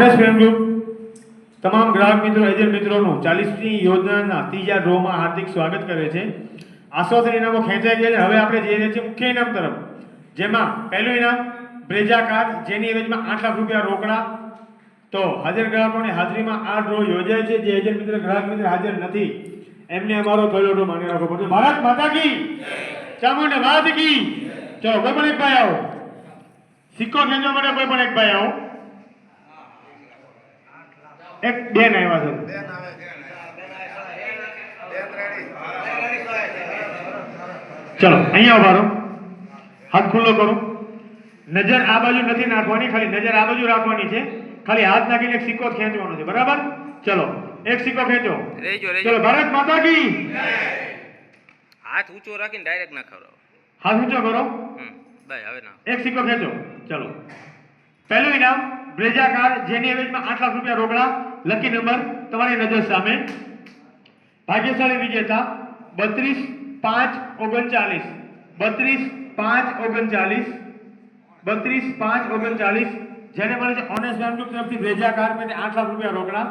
Honest film group તમામ ગ્રાહક મિત્રો, એજન્ટ મિત્રોનું ચાલીસની યોજનાના ત્રીજા ડ્રોમાં હાર્દિક સ્વાગત કરે છે. આશ્વાસન ઇનામો ખેંચાઈ ગયા છે. હવે આપણે જઈ રહ્યા છીએ મુખ્ય ઇનામ તરફ. જેમાં પહેલું ઇનામ, બ્રેજા કાર જેની એવજમાં આઠ લાખ રૂપિયા રોકડા. તો હાજર ગ્રાહકોની હાજરીમાં આ ડ્રો યોજાય છે. જે એજન્ટ મિત્ર, ગ્રાહક મિત્ર હાજર નથી, એમને અમારો પહેલો ડ્રો માની રાખવો પડશે. ભારત માતા કી ચામુંડ વાત કી ચલો, કોઈ પણ એક ભાઈ આવો. સિક્કો ખેંચવા માટે કોઈ પણ એક ભાઈ આવો. એક બેન આવ્યા છે. ચલો અહીંયા ઊભા રહો. હાથ ખુલ્લો કરો. નજર આ બાજુ નથી નાખવાની ખાલી નજર આ બાજુ રાખવાની છે. ખાલી હાથ નાખીને એક સિક્કો ખેંચવાનો છે બરાબર? ચલો એક સિક્કો ખેંચો. ચલો ભારત માતા કી. હાથ ઊંચો રાખીને ડાયરેક્ટ ના ખરો હાથ ઊંચો કરો. હમ હવે ના. એક સિક્કો ખેંચો. ચલો. પહેલું ઇનામ બ્રેજા કાર જેની અવેજમાં આઠ લાખ રૂપિયા રોકડા. લકી નંબર તમારી નજર સામે. ભાગ્યશાળી વિજેતા, બત્રીસ પાંચ ઓગણચાલીસ. બત્રીસ પાંચ ઓગણચાલીસ. બત્રીસ પાંચ ઓગણચાલીસ. જેને મળે છે ઓનેસ્ટ બેંક તરફથી બ્રેજા કાર માટે આઠ લાખ રૂપિયા રોકડા.